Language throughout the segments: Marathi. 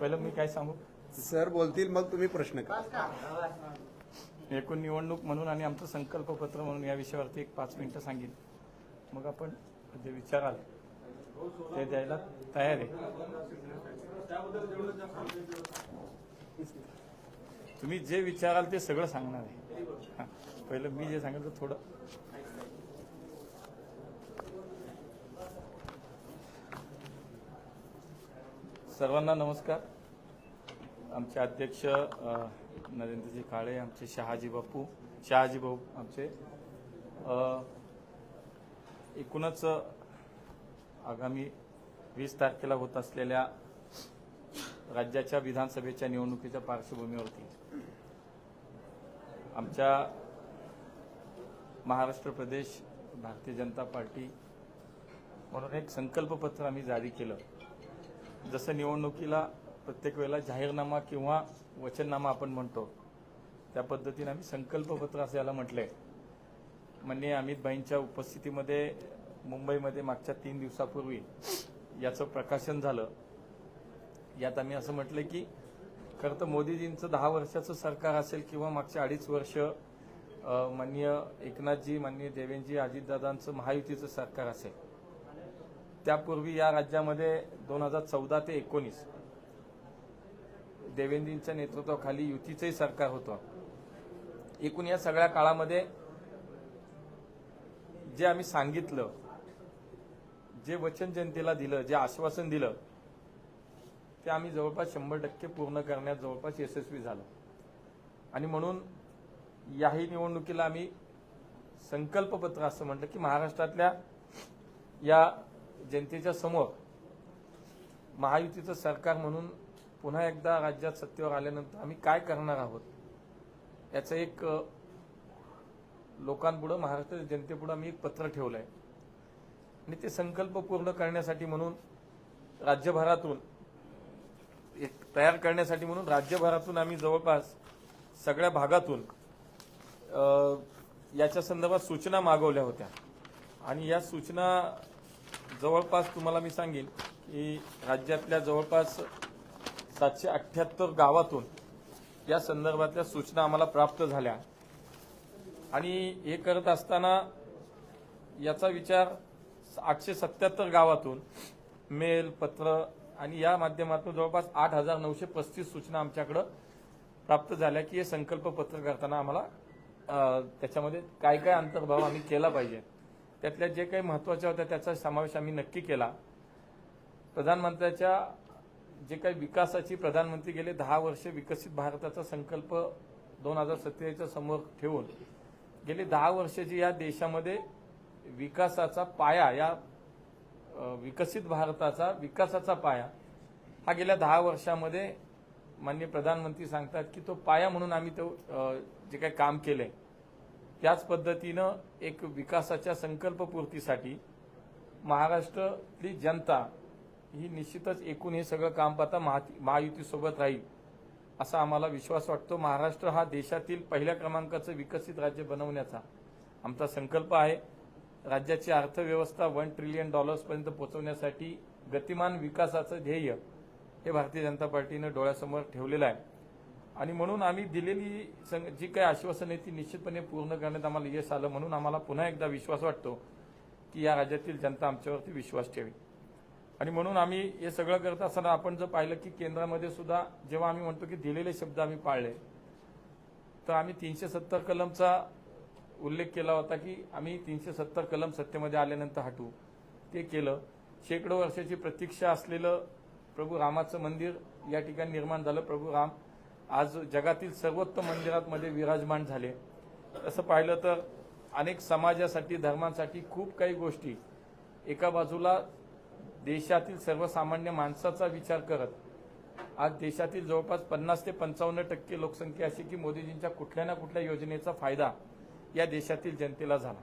पहिलं मी काय सांगू? सर बोलतील मग तुम्ही प्रश्न करा. एकूण निवडणूक म्हणून आणि आमचं संकल्पपत्र म्हणून या विषयावरती एक पाच मिनिटं सांगेन. मग आपण जे विचाराल ते द्यायला तयार आहे. तुम्ही जे विचाराल ते सगळं सांगणार आहे. पहिलं मी जे सांगेल तर थोडं सर्वांना नमस्कार. आमचे अध्यक्ष नरेंद्रजी काळे आमचे शहाजी बापू शहाजी भाऊ आमचे. एकूणच आगामी वीस तारखेला होत असलेल्या राज्याच्या विधानसभेच्या निवडणुकीच्या पार्श्वभूमीवरती आमच्या महाराष्ट्र प्रदेश भारतीय जनता पार्टी म्हणून एक संकल्पपत्र आम्ही जारी केलं. जसं निवडणुकीला प्रत्येक वेळेला जाहीरनामा किंवा वचननामा आपण म्हणतो त्या पद्धतीने आम्ही संकल्पपत्र असं याला म्हटलंय. माननीय अमितभाईंच्या उपस्थितीमध्ये मुंबईमध्ये मागच्या तीन दिवसापूर्वी याचं प्रकाशन झालं. यात आम्ही असं म्हटलं की खरं तर मोदीजींचं दहा वर्षाचं सरकार असेल किंवा मागच्या अडीच वर्ष माननीय एकनाथजी माननीय देवेंद्रजी अजितदादांचं महायुतीचं सरकार असेल त्यापूर्वी या राज्यामध्ये दोन हजार चौदा ते एकोणीस देवेंद्रींच्या नेतृत्वाखाली युतीचंही सरकार होतं. एकूण या सगळ्या काळामध्ये जे आम्ही सांगितलं जे वचन जनतेला दिलं जे आश्वासन दिलं ते आम्ही जवळपास शंभर टक्के पूर्ण करण्यात जवळपास यशस्वी झालं. आणि म्हणून याही निवडणुकीला आम्ही संकल्पपत्र असं म्हटलं की महाराष्ट्रातल्या या जनतेच्या समोर महायुतीचं सरकार म्हणून पुन्हा एकदा राज्यात सत्तेवर आल्यानंतर आम्ही काय करणार आहोत? याचं एक लोकांपुढं महाराष्ट्र जनतेपुढं आम्ही एक पत्र ठेवलं आहे आणि ते संकल्प पूर्ण करण्यासाठी म्हणून राज्यभरातून एक तयार करण्यासाठी म्हणून राज्यभरातून आम्ही जवळपास सगळ्या भागातून याच्या संदर्भात सूचना मागवल्या होत्या. आणि या सूचना जवळपास तुम्हाला मी सांगेन की राज्यातल्या जवळपास सातशे अठ्ठ्याहत्तर गावातून या संदर्भातल्या सूचना आम्हाला प्राप्त झाल्या. आणि हे करत असताना याचा विचार आठशे सत्याहत्तर गावातून मेल पत्र आणि या माध्यमातून जवळपास आठ हजार नऊशे पस्तीस सूचना आमच्याकडं प्राप्त झाल्या की हे संकल्पपत्र करताना आम्हाला त्याच्यामध्ये काय काय अंतर्भाव आम्ही केला पाहिजे. त्यातल्या जे काही महत्त्वाच्या होत्या त्याचा समावेश आम्ही नक्की केला. प्रधानमंत्र्याच्या जे काही विकासाची प्रधानमंत्री गेले दहा वर्ष विकसित भारताचा संकल्प दोन हजार सत्तेच्या समोर ठेवून गेली दहा वर्ष जी या देशामध्ये विकासाचा पाया या विकसित भारताचा विकासाचा पाया हा गेल्या दहा वर्षामध्ये माननीय प्रधानमंत्री सांगतात की तो पाया म्हणून आम्ही तो जे काही काम केलंय त्याच पद्धतीनं एक विकासाच्या संकल्पपूर्तीसाठी महाराष्ट्रातली जनता ही निश्चितच एकूण हे सगळं काम पाहता महा- महायुतीसोबत राहील असा आम्हाला विश्वास वाटतो. महाराष्ट्र हा देशातील पहिल्या क्रमांकाचं विकसित राज्य बनवण्याचा आमचा संकल्प आहे. राज्याची अर्थव्यवस्था वन ट्रिलियन डॉलर्सपर्यंत पोहोचवण्यासाठी गतिमान विकासाचं ध्येय हे भारतीय जनता पार्टीनं डोळ्यासमोर ठेवलेलं आहे. आणि म्हणून आम्ही दिलेली जी काही आश्वासनं आहे ती निश्चितपणे पूर्ण करण्यात आम्हाला यश आलं म्हणून आम्हाला पुन्हा एकदा विश्वास वाटतो की या राज्यातील जनता आमच्यावरती विश्वास ठेवी आणि म्हणून आम्ही हे सगळं करत असताना आपण जर पाहिलं की केंद्रामध्ये सुद्धा जेव्हा आम्ही म्हणतो की दिलेले शब्द आम्ही पाळले तर आम्ही तीनशे सत्तर कलमचा उल्लेख केला होता की आम्ही तीनशे सत्तर कलम सत्तेमध्ये आल्यानंतर हटू. ते केलं. शेकडो वर्षाची प्रतीक्षा असलेलं प्रभू रामाचं मंदिर या ठिकाणी निर्माण झालं. प्रभू राम आज जगातील सर्वोत्तम मंदिरांमध्ये विराजमान झाले. तसं पाहिलं तर अनेक समाजासाठी धर्मांसाठी खूप काही गोष्टी एका बाजूला देशातील सर्वसामान्य माणसाचा विचार करत आज देशातील जवळपास पन्नास ते पंचावन्न टक्के लोकसंख्या अशी की मोदीजींच्या कुठल्या ना कुठल्या योजनेचा फायदा या देशातील जनतेला झाला.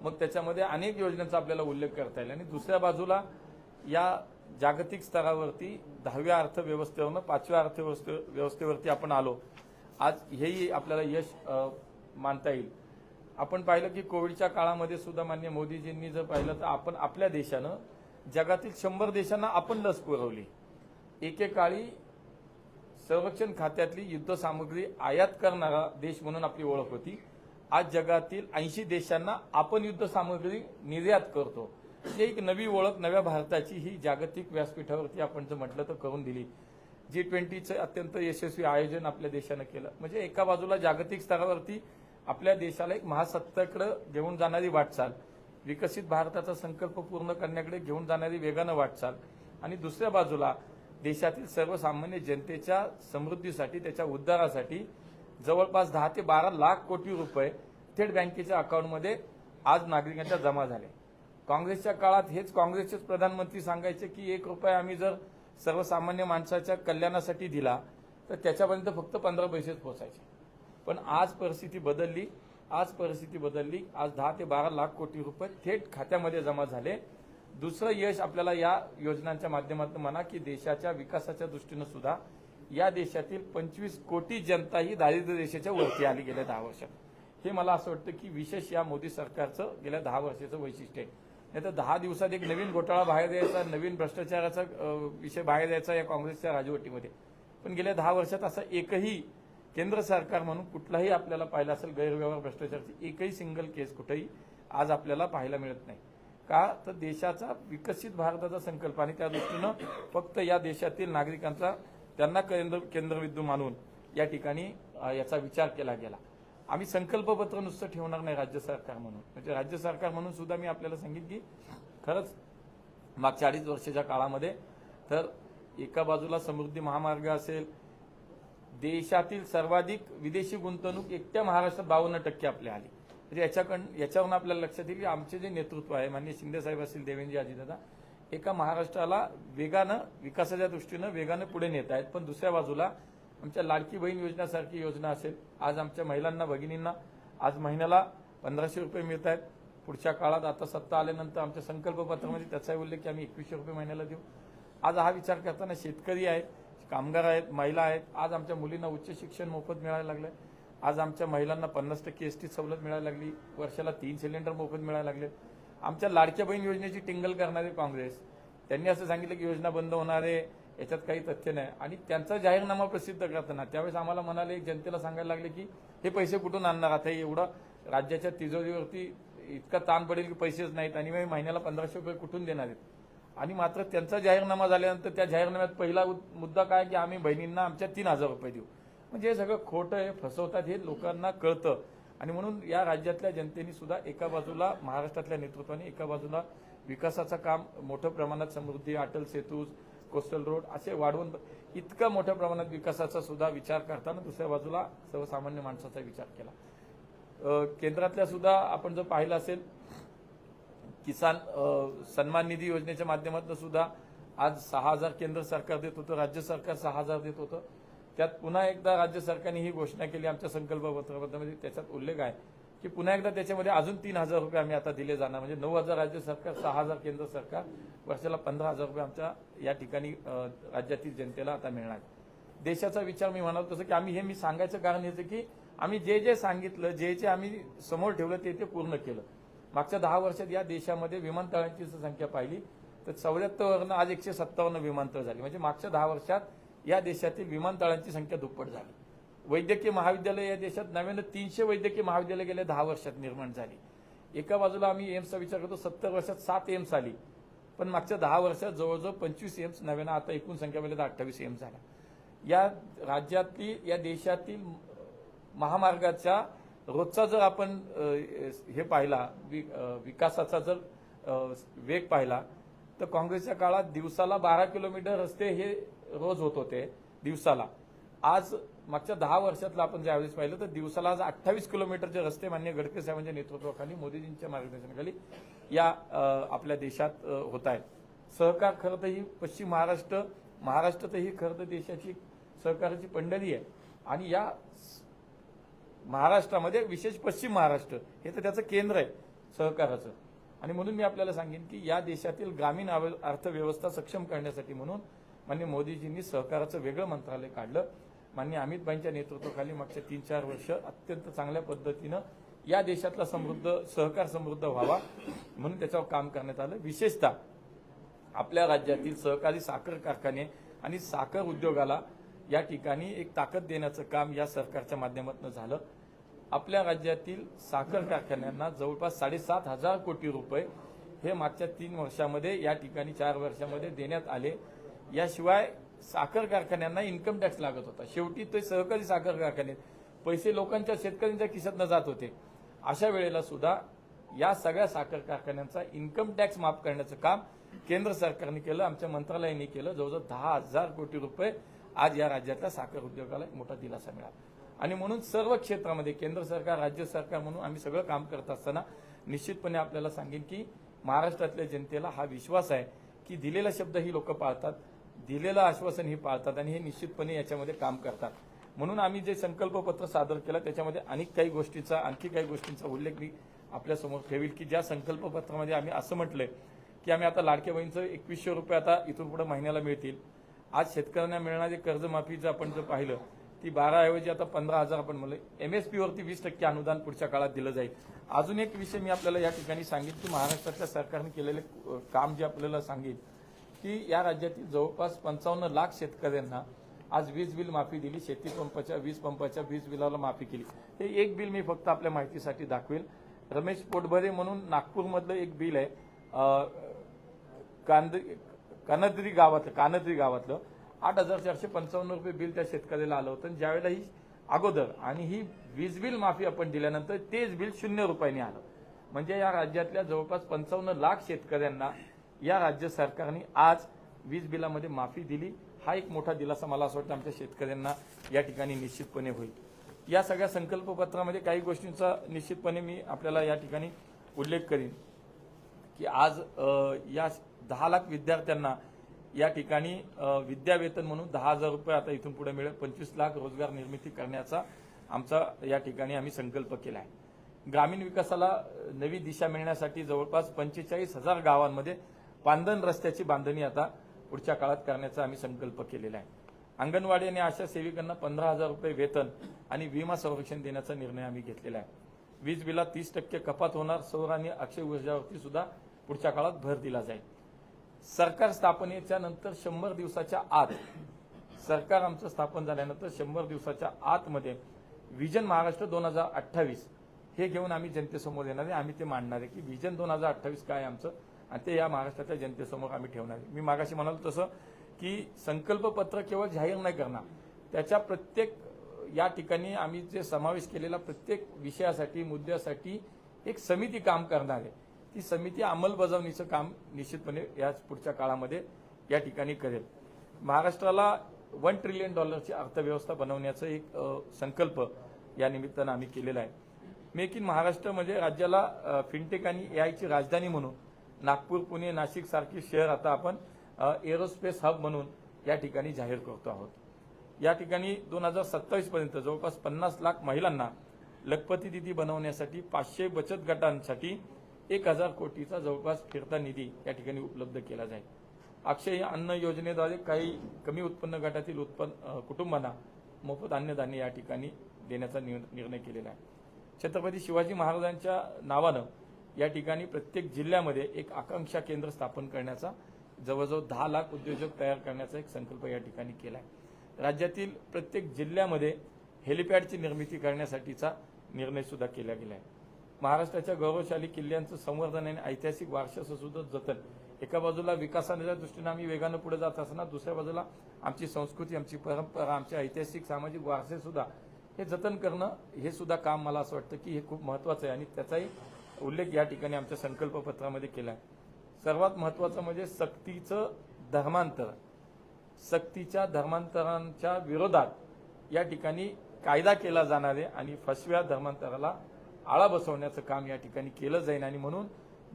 मग त्याच्यामध्ये अनेक योजनांचा आपल्याला उल्लेख करता येईल. आणि दुसऱ्या बाजूला या जागतिक स्तरावरती दहाव्या अर्थव्यवस्थेवरनं पाचव्या अर्थव्यवस्थे व्यवस्थेवरती आपण आलो. आज हेही आपल्याला यश मानता येईल. आपण पाहिलं की कोविडच्या काळामध्ये सुद्धा मान्य मोदीजींनी जर पाहिलं तर आपण आपल्या देशानं जगातील शंभर देशांना आपण लस पुरवली. एकेकाळी संरक्षण खात्यातली युद्ध सामग्री आयात करणारा देश म्हणून आपली ओळख होती. आज जगातील ऐंशी देशांना आपण युद्ध सामग्री निर्यात करतो. ही एक नवी ओळख नव्या भारताची ही जागतिक व्यासपीठावरती आपण जर म्हटलं तर करून दिली. जी ट्वेंटीचं अत्यंत यशस्वी आयोजन आपल्या देशानं केलं. म्हणजे एका बाजूला जागतिक स्तरावरती आपल्या देशाला एक महासत्ताकडे घेऊन जाणारी वाटचाल विकसित भारताचा संकल्प पूर्ण करण्याकडे घेऊन जाणारी वेगानं वाटचाल आणि दुसऱ्या बाजूला देशातील सर्वसामान्य जनतेच्या समृद्धीसाठी त्याच्या उद्धारासाठी जवळपास दहा ते बारा लाख कोटी रुपये थेट बँकेच्या अकाउंटमध्ये आज नागरिकांच्या जमा झाले. काँग्रेसच्या काळात हेच काँग्रेसचेच प्रधानमंत्री सांगायचे की एक रुपये आम्ही जर सर्वसामान्य माणसाच्या कल्याणासाठी दिला तर त्याच्यापर्यंत फक्त पंधरा पैसेच पोहोचायचे. पण आज परिस्थिती बदलली आज परिस्थिती बदलली. आज दहा ते बारा लाख कोटी रुपये थेट खात्यामध्ये जमा झाले. दुसरं यश आपल्याला या योजनांच्या माध्यमातून म्हणा की देशाच्या विकासाच्या दृष्टीनं सुद्धा या देशातील पंचवीस कोटी जनता ही दारिद्र्य रेषेच्या वरती आली गेल्या दहा वर्षात. हे मला असं वाटतं की विशेष या मोदी सरकारचं गेल्या दहा वर्षाचं वैशिष्ट्य आहे. नाही तर दहा दिवसात एक नवीन घोटाळा बाहेर यायचा नवीन भ्रष्टाचाराचा विषय बाहेर यायचा या काँग्रेसच्या राजवटीमध्ये. पण गेल्या दहा वर्षात असं एकही केंद्र सरकार म्हणून कुठलाही आपल्याला पाहिलं असेल गैरव्यवहार भ्रष्टाचारची एकही सिंगल केस कुठेही आज आपल्याला पाहायला मिळत नाही. का? तर देशाचा विकसित भारताचा संकल्प आणि त्या दृष्टीनं फक्त या देशातील नागरिकांचा त्यांना केंद्र केंद्रबिंदू मानून या ठिकाणी याचा विचार केला गेला. आम्ही संकल्पपत्र नुसतं ठेवणार नाही राज्य सरकार म्हणून. म्हणजे राज्य सरकार म्हणून सुद्धा मी आपल्याला सांगेन की खरंच मागच्या अडीच वर्षाच्या काळामध्ये तर एका बाजूला समृद्धी महामार्ग असेल देशातील सर्वाधिक विदेशी गुंतवणूक एकट्या महाराष्ट्रात बावन्न टक्के आपल्या आली. म्हणजे याच्याकडून याच्यावरून आपल्याला लक्षात येईल की आमचे जे नेतृत्व आहे माननीय शिंदेसाहेब असतील देवेंद्र अजितदादा एका महाराष्ट्राला वेगानं विकासाच्या दृष्टीनं वेगानं पुढे नेत आहेत. पण दुसऱ्या बाजूला आमच्या लाडकी बहीण योजनासारखी योजना असेल. आज आमच्या महिलांना भगिनींना आज महिन्याला पंधराशे रुपये मिळत आहेत पुढच्या काळात आता सत्ता आल्यानंतर आमच्या संकल्पपत्रामध्ये त्याचाही उल्लेख की आम्ही एकवीसशे रुपये महिन्याला देऊ. आज हा विचार करताना शेतकरी आहेत कामगार आहेत महिला आहेत. आज आमच्या मुलींना उच्च शिक्षण मोफत मिळायला लागलं आज आमच्या महिलांना पन्नास टक्के एस टी सवलत मिळायला लागली. वर्षाला तीन सिलेंडर मोफत मिळायला लागले. आमच्या लाडक्या बहीण योजनेची टिंगल करणारे काँग्रेस त्यांनी असं सांगितलं की योजना बंद होणार आहे याच्यात काही तथ्य नाही. आणि त्यांचा जाहीरनामा प्रसिद्ध करताना त्यावेळेस आम्हाला म्हणाले जनतेला सांगायला लागले की हे पैसे कुठून आणणार? आता हे एवढं राज्याच्या तिजोरीवरती इतका ताण पडेल की पैसेच नाहीत आणि मग महिन्याला पंधराशे रुपये कुठून देणार आहेत? आणि मात्र त्यांचा जाहीरनामा झाल्यानंतर त्या जाहीरनाम्यात पहिला मुद्दा काय की आम्ही बहिणींना आमच्या तीन हजार रुपये देऊ. म्हणजे हे सगळं खोटं आहे फसवतात हे लोकांना कळतं. आणि म्हणून या राज्यातल्या जनतेने सुद्धा एका बाजूला महाराष्ट्रातल्या नेतृत्वाने एका बाजूला विकासाचं काम मोठ्या प्रमाणात समृद्धी अटल सेतू कोस्टल रोड असे वाढवून इतका मोठ्या प्रमाणात विकासाचा सुद्धा विचार करताना दुसऱ्या बाजूला सर्वसामान्य माणसाचा विचार केला. केंद्रातल्या सुद्धा आपण जर पाहिलं असेल किसान सन्मान निधी योजनेच्या माध्यमातून सुद्धा आज सहा हजार केंद्र सरकार देत होतं राज्य सरकार सहा हजार देत होतं. त्यात पुन्हा एकदा राज्य सरकारने ही घोषणा केली आमच्या संकल्पपत्रामध्ये त्याच्यात उल्लेख आहे. की पुन्हा एकदा त्याच्यामध्ये अजून तीन हजार रुपये आम्ही आता दिले जाणार. म्हणजे नऊ हजार राज्य सरकार सहा हजार केंद्र सरकार वर्षाला पंधरा हजार रुपये आमच्या या ठिकाणी राज्यातील जनतेला आता मिळणार देशाचा विचार मी म्हणालो तसं की आम्ही हे मी सांगायचं कारण याचं की आम्ही जे जे सांगितलं जे जे आम्ही समोर ठेवलं ते ते पूर्ण केलं. मागच्या दहा वर्षात या देशामध्ये विमानतळांची जर संख्या पाहिली तर चौऱ्याहत्तरवरनं आज एकशे सत्तावन्न विमानतळ झाली. म्हणजे मागच्या दहा वर्षात या देशातील विमानतळांची संख्या दुप्पट झाली. वैद्यकीय महाविद्यालय या देशात नव्यानं तीनशे वैद्यकीय महाविद्यालय गेल्या दहा वर्षात निर्माण झाली. एका बाजूला आम्ही एम्सचा विचार करतो सत्तर वर्षात सात एम्स आली. पण मागच्या दहा वर्षात जवळजवळ पंचवीस एम्स नव्यानं आता एकूण संख्या तर अठ्ठावीस एम्स झाल्या या राज्यातली या देशातील महामार्गाच्या रोजचा जर आपण हे पाहिला वि- विकासाचा जर वेग पाहिला तर काँग्रेसच्या काळात दिवसाला बारा किलोमीटर रस्ते हे रोज होत होते दिवसाला. आज मागच्या दहा वर्षातलं आपण ज्यावेळेस पाहिलं तर दिवसाला आज अठ्ठावीस किलोमीटरचे रस्ते मान्य गडकरी साहेबांच्या नेतृत्वाखाली मोदीजींच्या मार्गदर्शनाखाली या आपल्या देशात होत आहेत सहकार खरं तर ही पश्चिम महाराष्ट्र महाराष्ट्र तर ही खरं तर देशाची सहकाराची पंढरी आहे. आणि या महाराष्ट्रामध्ये विशेष पश्चिम महाराष्ट्र हे तर त्याचं केंद्र आहे सहकाराचं. आणि म्हणून मी आपल्याला सांगेन की या देशातील ग्रामीण अर्थव्यवस्था सक्षम करण्यासाठी म्हणून मान्य मोदीजींनी सहकाराचं वेगळं मंत्रालय काढलं. मान्य अमितबाईंच्या नेतृत्वाखाली मागच्या तीन चार वर्ष अत्यंत चांगल्या पद्धतीनं या देशातला समृद्ध सहकार समृद्ध व्हावा म्हणून त्याच्यावर काम करण्यात आलं. विशेषतः आपल्या राज्यातील सहकारी साखर कारखाने आणि साखर उद्योगाला या ठिकाणी एक ताकद देण्याचं काम या सरकारच्या माध्यमातून झालं. आपल्या राज्यातील साखर कारखान्यांना जवळपास साडेसात हजार कोटी रुपये हे मागच्या तीन वर्षामध्ये या ठिकाणी चार वर्षामध्ये देण्यात आले. याशिवाय साखर कारखान्यांना इन्कम टॅक्स लागत होता. शेवटी ते सहकारी साखर कारखाने पैसे लोकांच्या शेतकऱ्यांच्या खिशातनं जात होते. अशा वेळेला सुद्धा या सगळ्या साखर कारखान्यांचा इन्कम टॅक्स माफ करण्याचं काम केंद्र सरकारने केलं आमच्या मंत्रालयाने केलं. जवळजवळ दहा हजार कोटी रुपये आज या राज्यातल्या साखर उद्योगाला एक मोठा दिलासा मिळाला. आणि म्हणून सर्व क्षेत्रामध्ये केंद्र सरकार राज्य सरकार म्हणून आम्ही सगळं काम करत असताना निश्चितपणे आपल्याला सांगेन की महाराष्ट्रातल्या जनतेला हा विश्वास आहे की दिलेला शब्द ही लोक पाळतात. दिलेलं आश्वासन ही पाळतात आणि हे निश्चितपणे याच्यामध्ये काम करतात. म्हणून आम्ही जे संकल्पपत्र सादर केलं त्याच्यामध्ये अनेक काही गोष्टींचा आणखी काही गोष्टींचा उल्लेख मी आपल्यासमोर ठेवील की ज्या संकल्पपत्रामध्ये आम्ही असं म्हटलंय की आम्ही आता लाडक्या बहिणीचं एकवीसशे रुपये आता इथून पुढे महिन्याला मिळतील. आज शेतकऱ्यांना मिळणारे कर्जमाफीचं आपण जर पाहिलं ती बाराऐवजी आता पंधरा हजार आपण म्हणलं एमएसपीवरती वीस टक्के अनुदान पुढच्या काळात दिलं जाईल. अजून एक विषय मी आपल्याला या ठिकाणी सांगेन की महाराष्ट्राच्या सरकारने केलेले काम जे आपल्याला सांगेल की या राज्यातील जवळपास पंचावन्न लाख शेतकऱ्यांना आज वीज बिल माफी दिली. शेती पंपाच्या वीज पंपाच्या वीज बिलाला माफी केली. हे एक बिल मी फक्त आपल्या माहितीसाठी दाखवेल. रमेश पोटभरे म्हणून नागपूरमधलं एक बिल आहे. कांद कानद्री गावातलं कानद्री गावातलं. आठ हजार चारशे पंचावन्न रुपये बिल त्या शेतकऱ्याला आलं होतं. ज्यावेळेला ही अगोदर आणि ही वीज बिल माफी आपण दिल्यानंतर तेच बिल शून्य रुपयांनी आलं. म्हणजे या राज्यातल्या जवळपास पंचावन्न लाख शेतकऱ्यांना या राज्य सरकारने आज वीज बिलामध्ये माफी दिली. हा एक मोठा दिलासा मला असं वाटतं आमच्या शेतकऱ्यांना या ठिकाणी निश्चितपणे होईल. या सगळ्या संकल्पपत्रामध्ये काही गोष्टींचा निश्चितपणे मी आपल्याला या ठिकाणी उल्लेख करीन. की आज या दहा लाख विद्यार्थ्यांना या ठिकाणी विद्यावेतन म्हणून दहा हजार रुपये आता इथून पुढे मिळेल. पंचवीस लाख रोजगार निर्मिती करण्याचा आमचा या ठिकाणी आम्ही संकल्प केला आहे ग्रामीण विकासाला नवी दिशा मिळण्यासाठी जवळपास पंचेचाळीस हजार गावांमध्ये पांदन रस्त्याची बांधणी आता पुढच्या काळात करण्याचा आम्ही संकल्प केलेला आहे. अंगणवाडी आणि आशा सेविकांना पंधरा हजार रुपये वेतन आणि विमा संरक्षण देण्याचा निर्णय आम्ही घेतलेला आहे. वीज बिलात तीस टक्के कपात होणार सौर आणि अक्षय ऊर्जावरती सुद्धा पुढच्या काळात भर दिला जाईल. सरकार स्थापनेच्या नंतर शंभर दिवसाच्या आत सरकार आमचं स्थापन झाल्यानंतर शंभर दिवसाच्या आतमध्ये विजन महाराष्ट्र दोन हजार अठ्ठावीस हे घेऊन आम्ही जनतेसमोर येणार आहे. आम्ही ते मांडणार आहे की विजन दोन हजार अठ्ठावीस काय आमचं आणि ते या महाराष्ट्राच्या जनतेसमोर आम्ही ठेवणार आहे. मी मागाशी म्हणालो तसं की संकल्पपत्र केवळ जाहीर नाही करणार. त्याच्या प्रत्येक या ठिकाणी आम्ही जे समावेश केलेला प्रत्येक विषयासाठी मुद्द्यासाठी एक समिती काम करणार आहे. ती समिती अंमलबजावणीचं काम निश्चितपणे या पुढच्या काळामध्ये या ठिकाणी करेल. महाराष्ट्राला वन ट्रिलियन डॉलरची अर्थव्यवस्था बनवण्याचा एक संकल्प या निमित्तानं आम्ही केलेला आहे. मेक इन महाराष्ट्र म्हणजे राज्याला फिनटेक आणि एआयची राजधानी म्हणून नागपूर पुणे नाशिक सारखी शहर आता आपण एरोस्पेस हब म्हणून या ठिकाणी जाहीर करतो आहोत. या ठिकाणी दोन हजार सत्तावीसपर्यंत जवळपास पन्नास लाख महिलांना लखपती दिदी बनवण्यासाठी पाचशे बचत गटांसाठी एक हजार कोटीचा जवळपास फिरता निधी या ठिकाणी उपलब्ध केला जाईल. अक्षय या अन्न योजनेद्वारे काही कमी उत्पन्न गटातील उत्पन्न कुटुंबांना मोफत अन्नधान्य या ठिकाणी देण्याचा निर्णय केलेला आहे. छत्रपती शिवाजी महाराजांच्या नावानं या ठिकाणी प्रत्येक जिल्ह्यामध्ये एक आकांक्षा केंद्र स्थापन करण्याचा जवळजवळ दहा लाख उद्योजक तयार करण्याचा एक संकल्प या ठिकाणी केला आहे राज्यातील प्रत्येक जिल्ह्यामध्ये हेलिपॅडची निर्मिती करण्यासाठीचा निर्णय सुद्धा केला गेला आहे महाराष्ट्राच्या गौरवशाली किल्ल्यांचं संवर्धन आणि ऐतिहासिक वारशाचं सुद्धा जतन. एका बाजूला विकासाच्या दृष्टीनं आम्ही वेगानं पुढे जात असताना दुसऱ्या बाजूला आमची संस्कृती आमची परंपरा आमचे ऐतिहासिक सामाजिक वारसे सुद्धा हे जतन करणं हे सुद्धा काम मला असं वाटतं की हे खूप महत्वाचं आहे आणि त्याचाही उल्लेख या ठिकाणी आमच्या संकल्पपत्रामध्ये केला आहे सर्वात महत्वाचं म्हणजे सक्तीचं धर्मांतर. सक्तीच्या धर्मांतरांच्या विरोधात या ठिकाणी कायदा केला जाणार आहे आणि फसव्या धर्मांतराला आळा बसवण्याचं काम या ठिकाणी केलं जाईल. आणि म्हणून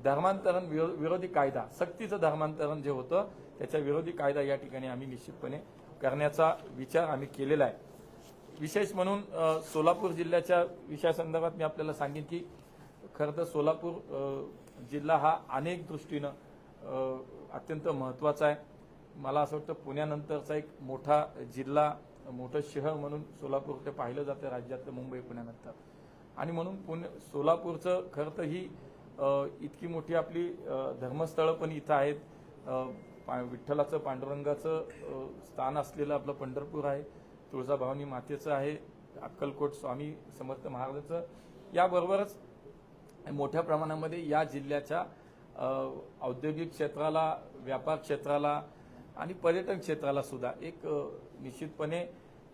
धर्मांतरण विरो- विरोधी कायदा सक्तीचं धर्मांतरण जे होतं त्याच्या विरोधी कायदा या ठिकाणी आम्ही निश्चितपणे करण्याचा विचार आम्ही केलेला आहे. विशेष म्हणून सोलापूर जिल्ह्याच्या विषयासंदर्भात मी आपल्याला सांगेन की खरं तर सोलापूर जिल्हा हा अनेक दृष्टीनं अत्यंत महत्त्वाचा आहे. मला असं वाटतं पुण्यानंतरचा एक मोठा जिल्हा मोठं शहर म्हणून सोलापूर ते पाहिलं जातं राज्यातलं मुंबई पुण्यानंतर. आणि म्हणून पुणे सोलापूरचं खरं तर ही इतकी मोठी आपली धर्मस्थळं पण इथं आहेत. पा- विठ्ठलाचं पांडुरंगाचं स्थान असलेलं आपलं पंढरपूर आहे. तुळजाभवानी मातेचं आहे. अक्कलकोट स्वामी समर्थ महाराजांचं. याबरोबरच मोठ्या प्रमाणामध्ये या जिल्ह्याच्या औद्योगिक क्षेत्राला व्यापार क्षेत्राला आणि पर्यटन क्षेत्राला सुद्धा एक निश्चितपणे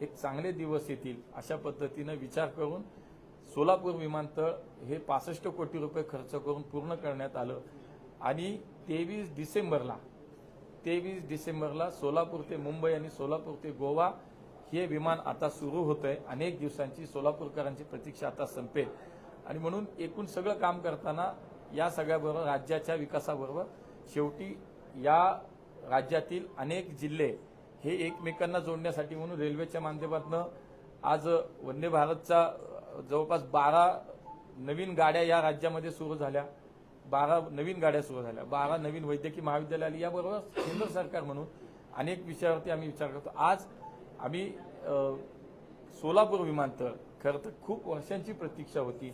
एक चांगले दिवस येतील अशा पद्धतीनं विचार करून सोलापूर विमानतळ हे पासष्ट कोटी रुपये खर्च करून पूर्ण करण्यात आलं. आणि तेवीस डिसेंबरला तेवीस डिसेंबरला सोलापूर ते मुंबई आणि सोलापूर ते गोवा हे विमान आता सुरू होत आहे अनेक दिवसांची सोलापूरकरांची प्रतीक्षा आता संपेल. आणि म्हणून एकूण सगळं काम करताना या सगळ्याबरोबर राज्याच्या विकासाबरोबर शेवटी या राज्यातील अनेक जिल्हे हे एकमेकांना जोडण्यासाठी म्हणून रेल्वेच्या माध्यमातून आज वंदे भारतचा जवळपास बारा नवीन गाड्या या राज्यामध्ये सुरू झाल्या. बारा नवीन गाड्या सुरू झाल्या. बारा नवीन वैद्यकीय महाविद्यालय आली. याबरोबर केंद्र सरकार म्हणून अनेक विषयावरती आम्ही विचार करतो. आज आम्ही सोलापूर विमानतळ खरं तर खूप वर्षांची प्रतीक्षा होती.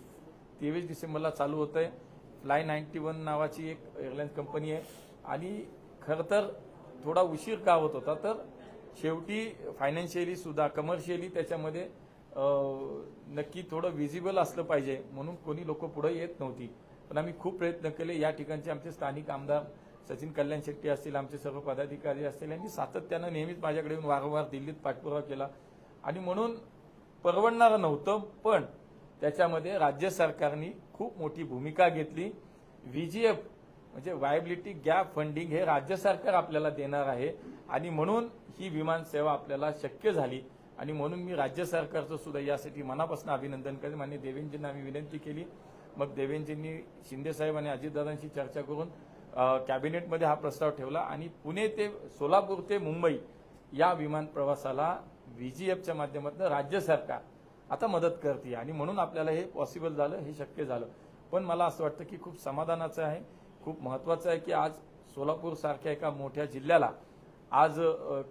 तेवीस डिसेंबरला चालू होत आहे फ्लाय नाईन्टी वन नावाची एक एअरलाईन्स कंपनी आहे. आणि खरं तर थोडा उशीर का होत होता तर शेवटी फायनान्शियली सुद्धा कमर्शियली त्याच्यामध्ये नक्की थोडं विजिबल असलं पाहिजे. म्हणून कोणी लोक पुढे येत नव्हती. पण आम्ही खूप प्रयत्न केले. या ठिकाणचे आमचे स्थानिक आमदार सचिन कल्याण शेट्टी असतील आमचे सर्व पदाधिकारी असतील यांनी सातत्यानं नेहमीच माझ्याकडे येऊन वारंवार दिल्लीत पाठपुरावा केला. आणि म्हणून परवडणारं नव्हतं पण त्याच्यामध्ये राज्य सरकारनी खूप मोठी भूमिका घेतली. व्हीजीएफ म्हणजे वायबिलिटी गॅप फंडिंग हे राज्य सरकार आपल्याला देणार आहे. आणि म्हणून ही विमान सेवा आपल्याला शक्य झाली. आणि म्हणून मी राज्य सरकारचं सुद्धा यासाठी मनापासून अभिनंदन करेन. मान्य देवेंजींना आम्ही विनंती केली. मग देवेंजींनी शिंदेसाहेब आणि अजितदादांशी चर्चा करून कॅबिनेटमध्ये हा प्रस्ताव ठेवला. आणि पुणे ते सोलापूर ते मुंबई या विमान प्रवासाला व्हीजीएफच्या माध्यमातून राज्य सरकार आता मदत करते. आणि म्हणून आपल्याला हे पॉसिबल झालं हे शक्य झालं. पण मला असं वाटतं की खूप समाधानाचं आहे. खूप महत्वाचं आहे की आज सोलापूर सारख्या एका मोठ्या जिल्ह्याला आज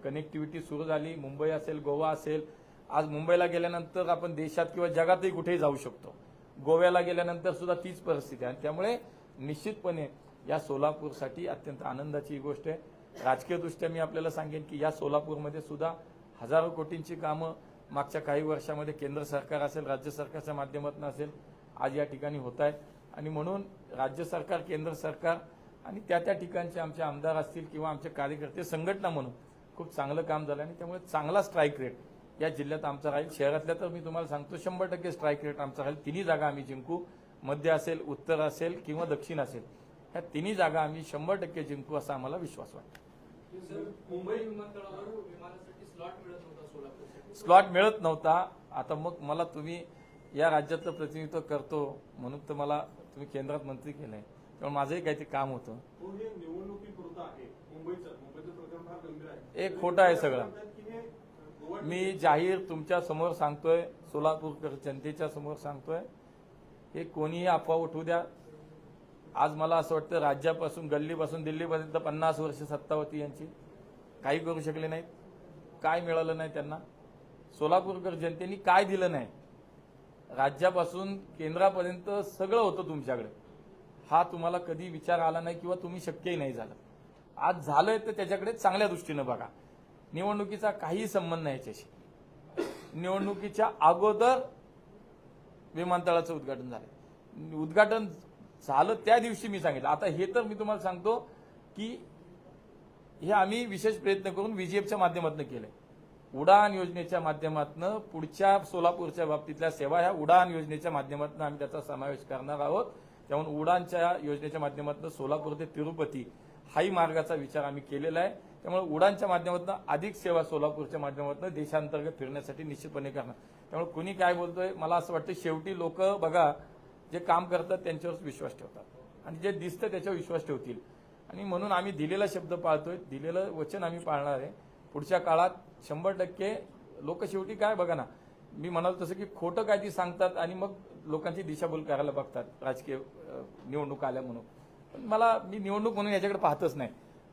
कनेक्टिव्हिटी सुरू झाली. मुंबई असेल गोवा असेल. आज मुंबईला गेल्यानंतर आपण देशात किंवा जगातही कुठेही जाऊ शकतो. गोव्याला गेल्यानंतर सुद्धा तीच परिस्थिती आहे. आणि त्यामुळे निश्चितपणे या सोलापूरसाठी अत्यंत आनंदाची गोष्ट आहे. राजकीयदृष्ट्या मी आपल्याला सांगेन की या सोलापूरमध्ये सुद्धा हजारो कोटींची कामं मागच्या काही वर्षामध्ये केंद्र सरकार असेल राज्य सरकारच्या माध्यमातून असेल आज या ठिकाणी होत आहेत आणि म्हणून राज्य सरकार केंद्र सरकार आणि त्या त्या ठिकाणचे आमचे आमदार असतील किंवा आमचे कार्यकर्ते संघटना म्हणून खूप चांगलं काम झालं आणि त्यामुळे चांगला स्ट्राईक रेट या जिल्ह्यात आमचा राहील. शहरातल्या तर मी तुम्हाला सांगतो शंभर टक्के स्ट्राईक रेट आमचा राहील. तिन्ही जागा आम्ही जिंकू. मध्य असेल उत्तर असेल किंवा दक्षिण असेल ह्या तिन्ही जागा आम्ही शंभर टक्के जिंकू असा आम्हाला विश्वास वाटतो. मुंबई विमानतळावर विमानासाठी स्लॉट मिळत होता सोलापूर स्लॉट मिळत नव्हता. आता मग मला तुम्ही या राज्याचं प्रतिनिधित्व करतो म्हणून तर मला तुम्ही केंद्रात मंत्री केलंय. त्यामुळे माझंही काहीतरी काम होतं. हो खोटं आहे सगळं. मी जाहीर तुमच्यासमोर सांगतोय सोलापूरकर जनतेच्या समोर सांगतोय. हे कोणीही अफवा उठवू द्या. आज मला असं वाटतं राज्यापासून गल्लीपासून दिल्लीपर्यंत पन्नास वर्ष सत्ता होती यांची. काही करू शकले नाहीत. काय मिळालं नाही त्यांना? सोलापूरकर जनतेने काय दिलं नाही? राज्यापासून केंद्रापर्यंत सगळं होतं तुमच्याकडे. हा तुम्हाला कधी विचार आला नाही किंवा तुम्ही शक्यही नाही झालं. आज झालंय तर त्याच्याकडे चांगल्या दृष्टीनं बघा. निवडणुकीचा काही संबंध नाही याच्याशी. निवडणुकीच्या अगोदर विमानतळाचं उद्घाटन झालं. उद्घाटन झालं त्या दिवशी मी सांगितलं. आता हे तर मी तुम्हाला सांगतो की हे आम्ही विशेष प्रयत्न करून व्हीजीएफच्या माध्यमातून केलंय. उडान योजनेच्या माध्यमातून पुढच्या सोलापूरच्या बाबतीतल्या सेवा ह्या उडान योजनेच्या माध्यमातून आम्ही त्याचा समावेश करणार आहोत. त्यामुळे उडानच्या योजनेच्या माध्यमातून सोलापूर ते तिरुपती हाही मार्गाचा विचार आम्ही केलेला आहे. त्यामुळे उडानच्या माध्यमातून अधिक सेवा सोलापूरच्या माध्यमातून देशांतर्गत फिरण्यासाठी निश्चितपणे करणार. त्यामुळे कुणी काय बोलतोय मला असं वाटतं शेवटी लोक बघा जे काम करतात त्यांच्यावर विश्वास ठेवतात. आणि जे दिसतं त्याच्यावर विश्वास ठेवतील. आणि म्हणून आम्ही दिलेला शब्द पाळतोय दिलेलं वचन आम्ही पाळणार आहे. पुढच्या काळात शंभर टक्के लोक शेवटी काय बघा ना मी म्हणालो तसं की खोटं काय ती सांगतात आणि मग लोकांची दिशाभूल करायला बघतात राजकीय निवडणूक आल्या म्हणून. पण मला मी निवडणूक म्हणून याच्याकडे पाहतच नाही.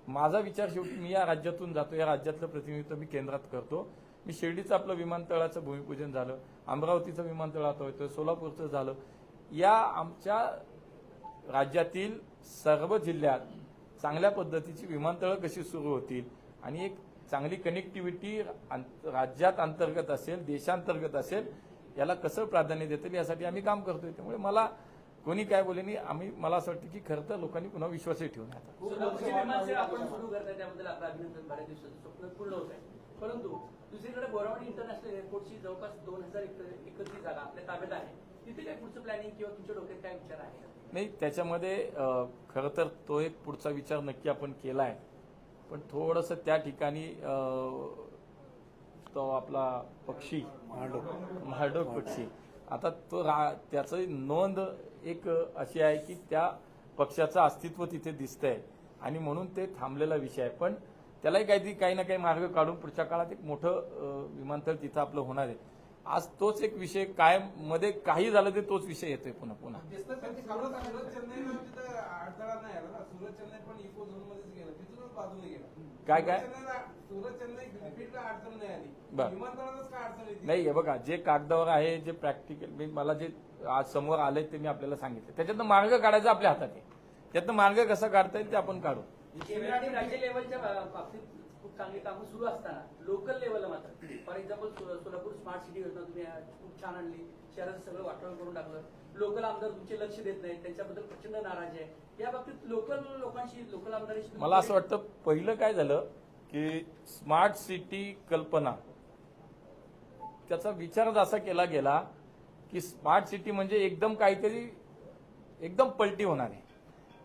माझा विचार शेवटी मी या राज्यातून जातो या राज्यातलं प्रतिनिधित्व मी केंद्रात करतो. मी शिर्डीचं आपलं विमानतळाचं भूमिपूजन झालं अमरावतीचं विमानतळ आता होतं सोलापूरचं झालं. या आमच्या राज्यातील सर्व जिल्ह्यात चांगल्या पद्धतीची विमानतळं कशी सुरू होतील आणि एक चांगली कनेक्टिव्हिटी राज्यात अंतर्गत असेल देशांतर्गत असेल याला कसं प्राधान्य देतील यासाठी आम्ही काम करतोय. त्यामुळे मला कोणी काय बोले नाही आम्ही मला असं वाटतं की खरं तर लोकांनी पुन्हा विश्वासही ठेवून आता. सोलापूरची विमानसेवा आपण सुरू करताय त्याबद्दल आपलं अभिनंदन. बऱ्याच दिवसाचं स्वप्न पूर्ण होत आहे. परंतु दुसरीकडे बोरावणी इंटरनॅशनल एअरपोर्टची जवळपास दोन हजार जागा आपल्या ताब्यात आहे. तिथे काय पुढचं प्लॅनिंग किंवा तुमच्या डोक्यात काय विचार आहे? नाही त्याच्यामध्ये खरं तर तो एक पुढचा विचार नक्की आपण केला आहे पण थोडंसं त्या ठिकाणी तो आपला पक्षी महाडोक. पक्षी. आता तो रा त्याचं नोंद एक अशी आहे की त्या पक्षाचं अस्तित्व तिथे दिसतंय. आणि म्हणून ते थांबलेला विषय आहे. पण त्यालाही काहीतरी काही ना काही मार्ग काढून पुढच्या काळात एक मोठं विमानतळ तिथं आपलं होणार आहे. आज तोच एक विषय कायममध्ये काही झालं ते तोच विषय येतोय पुन्हा पुन्हा. गेलं काय काय? सुरत चेन्नई अडचण नाही आली. बर. विमानतळालाच काय अडचण येते? नाही हे बघा जे कागदावर आहे जे प्रॅक्टिकल मी मला जे आज समोर आले ते मी आपल्याला सांगितलं. त्याच्यातनं मार्ग काढायचा आपल्या हातात आहे. त्यातनं मार्ग कसा काढता येईल ते आपण काढू. राज्य लेवलच्या बाबतीत खूप चांगली कामं सुरू असताना लोकल लेवलला मात्र. For example Solapur smart city योजना तुम्ही खूप छान आणली. शहराचं सगळं वातावरण करून टाकलं. लोकल आमदार तुमचे लक्ष देत नाहीत. त्यांच्याबद्दल प्रचंड नाराज आहे. या बाबतीत लोकल लोकांशी लोकल आमदारांशी मला असं वाटतं पहिलं काय झालं की स्मार्ट सिटी कल्पना त्याचा विचारच असा केला गेला की स्मार्ट सिटी म्हणजे एकदम काहीतरी एकदम पलटी होणार आहे.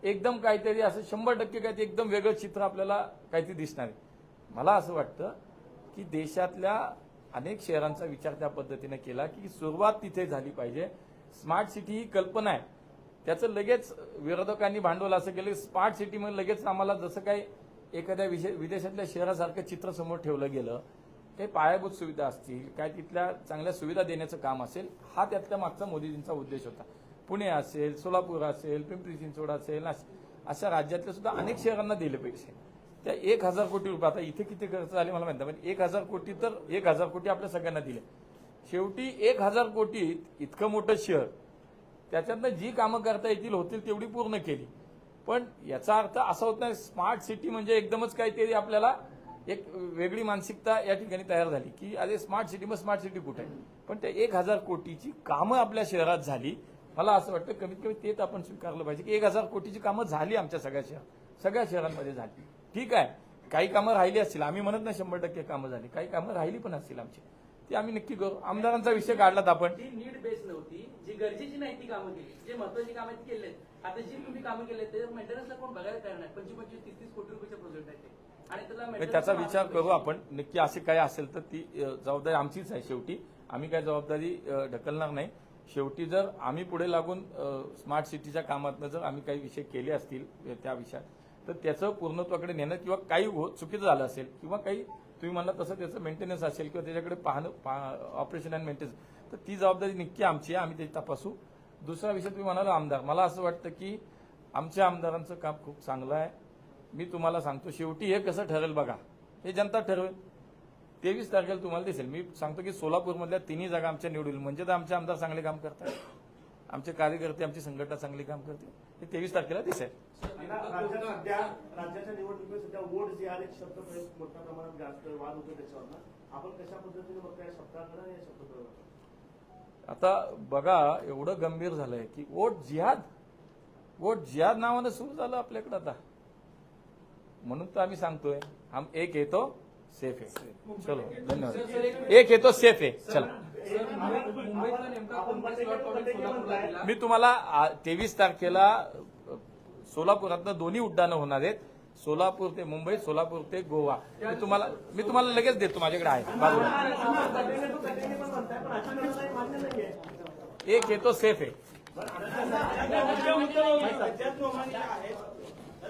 एकदम काहीतरी असं शंभर टक्के काहीतरी एकदम वेगळं चित्र आपल्याला काहीतरी दिसणार आहे. मला असं वाटतं की देशातल्या अनेक शहरांचा विचार त्या पद्धतीने केला की सुरुवात तिथे झाली पाहिजे. स्मार्ट सिटी ही कल्पना आहे. त्याचं लगेच विरोधकांनी भांडवल असं केलं स्मार्ट सिटीमध्ये लगेच आम्हाला जसं काही एखाद्या विदेशातल्या शहरासारखं चित्र समोर ठेवलं गेलं काही पायाभूत सुविधा असतील काय तिथल्या चांगल्या सुविधा देण्याचं काम असेल हा त्यातल्या मागचा मोदीजींचा उद्देश होता. पुणे असेल सोलापूर असेल पिंपरी चिंचवड असेल अश- अशा राज्यातल्या सुद्धा अनेक शहरांना दिले पैसे. त्या एक हजार कोटी रुपये. आता इथे किती खर्च झाले मला माहिती नाही, पण एक हजार कोटी तर एक हजार कोटी आपल्या सगळ्यांना दिले. शेवटी एक हजार कोटी इतकं मोठं शहर त्याच्यातनं जी कामं करता येतील होतील तेवढी पूर्ण केली. पण याचा अर्थ असा होत नाही स्मार्ट सिटी म्हणजे एकदमच काहीतरी आपल्याला एक वेगळी मानसिकता या ठिकाणी तयार झाली की अरे स्मार्ट सिटी मग स्मार्ट सिटी कुठे? आहे पण त्या एक हजार कोटीची कामं आपल्या शहरात झाली. मला असं वाटतं कमीत कमी तेच आपण स्वीकारलं पाहिजे की एक हजार कोटीची कामं झाली आमच्या सगळ्या शहर सगळ्या शहरांमध्ये झाली. ठीक आहे. काही कामं राहिली असतील. आम्ही म्हणत नाही शंभर टक्के कामं झाली. काही कामं राहिली पण असतील आमची. ती आम्ही नक्की करू. आमदारांचा विषय काढलात आपण. नीड बेस नव्हती. जी गरजेची नाही ती कामं केली. जे महत्वाची कामं ती केलेत. आता जी तुम्ही कामं केलेत ते मेंटेनन्सला कोण बघायला तयार नाही. पंचवीस पंचवीस तीस तीस कोटी रुपयाचे प्रोजेक्ट आहेत ते. आणि त्याला maintenance त्याचा विचार करू आपण. नक्की असे काय असेल तर ती जबाबदारी आमचीच आहे शेवटी. आम्ही काय जबाबदारी ढकलणार नाही. शेवटी जर आम्ही पुढे लागून स्मार्ट सिटीच्या कामातनं जर आम्ही काही विषय केले असतील त्या विषयात तर त्याचं पूर्णत्वाकडे नेणं किंवा काही हो- चुकीचं झालं असेल किंवा काही तुम्ही म्हणला तसं त्याचं मेंटेनन्स असेल किंवा त्याच्याकडे पाहणं ऑपरेशन अँड मेंटेनन्स तर ती जबाबदारी नक्की आमची आहे आम्ही ते तपासू. दुसरा विषय तुम्ही म्हणाला आमदार. मला असं वाटतं की आमच्या आमदारांचं काम खूप चांगलं आहे. मी तुम्हाला सांगतो शेवटी हे कसं ठरेल बघा. हे जनता ठरवेल. तेवीस तारखेला तुम्हाला दिसेल. मी सांगतो की सोलापूरमधल्या तिन्ही जागा आमच्या निवडून म्हणजे तर आमचे आमदार चांगले काम करतात. आमचे कार्यकर्ते आमची संघटना चांगली काम करते. हे तेवीस तारखेला दिसेल राज्याच्या निवडणुकीत सध्या वोट जे आहे शब्द मोठ्या प्रमाणात जास्त वाद होतो त्याच्यावर आपण कशा पद्धतीने बघताय? शब्दाकडे या आता बघा एवढं गंभीर झालंय की वोट जिहाद वोट जिहाद नावानं सुरू झालं आपल्याकडे आता. म्हणून तर आम्ही सांगतोय हम एक येतो सेफ आहे चलो धन्यवाद एक येतो सेफ आहे चला मी तुम्हाला तेवीस तारखेला सोलापुरातनं दोन्ही उड्डाणं होणार आहेत सोलापूर ते मुंबई सोलापूर ते गोवा मी तुम्हाला मी तुम्हाला लगेच देतो माझ्याकडे आहे बाजूला एक येतो सेफ आहे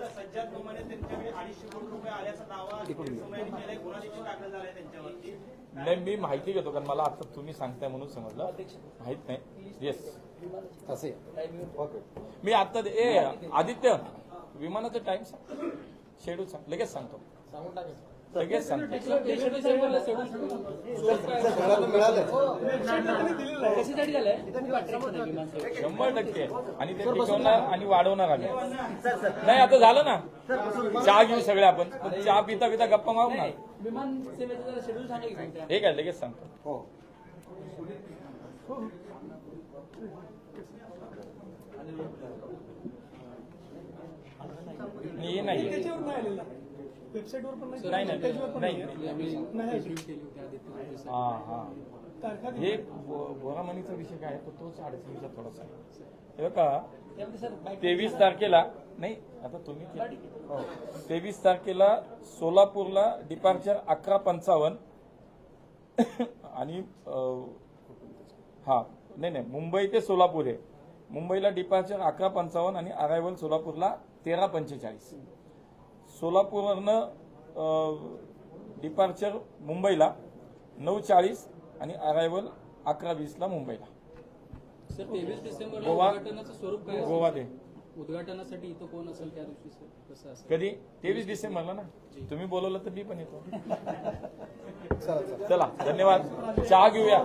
सज्जाद त्यांच्याकडे अडीचशे कोटी रुपये आल्याचा दावा केलाय गुन्हा देखील दाखल झालाय त्यांच्यावरती. नाही मी माहिती घेतो कारण मला आता तुम्ही सांगताय म्हणून समजलं. माहीत नाही. येस असे ओके मी आता ए आदित्य विमानाचं टाइम सांग. शेड्यूल सांग. लगेच सांगतो. लगेच सांगतो शंभर टक्के. आणि ते टिकवणार आणि वाढवणार आम्ही. नाही आता झालं ना. चहा घेऊ सगळे आपण. पण चहा पिता पिता गप्पा मारू ना. विमान सेवेचं शेड्यूल सांगा हे काय लगेच सांगतो. हो. नाही, हे नाही. नाही नाही. नाही. आम्ही review केली होती आदित्य हा हा. हे बोरामणीचा विषय काय आहे? तो तोच अडचणीचा थोडासा आहे. हे बघा त्यामध्ये सर बाईक- तेवीस तारखेला नाही आता तुम्ही हो. तेवीस तारखेला सोलापूरला डिपार्चर अकरा पंचावन्न. आणि अं, हा नाही नाही. मुंबई ते सोलापूर आहे. मुंबईला डिपार्चर अकरा पंचावन्न आणि अरायवल सोलापूरला तेरा पंचेचाळीस. सोलापूरवरनं डिपार्चर मुंबईला नऊ चाळीस आणि अरायव्हल अकरा वीसला मुंबईला. सर तेवीस डिसेंबरला गोवा- उद्घाटनाचं स्वरूप काय गोवा ते. उद्घाटनासाठी इथं कोण असेल त्या दिवशी कधी? तेवीस डिसेंबरला ना? तुम्ही बोलवलं तर मी पण येतो. चला धन्यवाद. चहा घेऊया.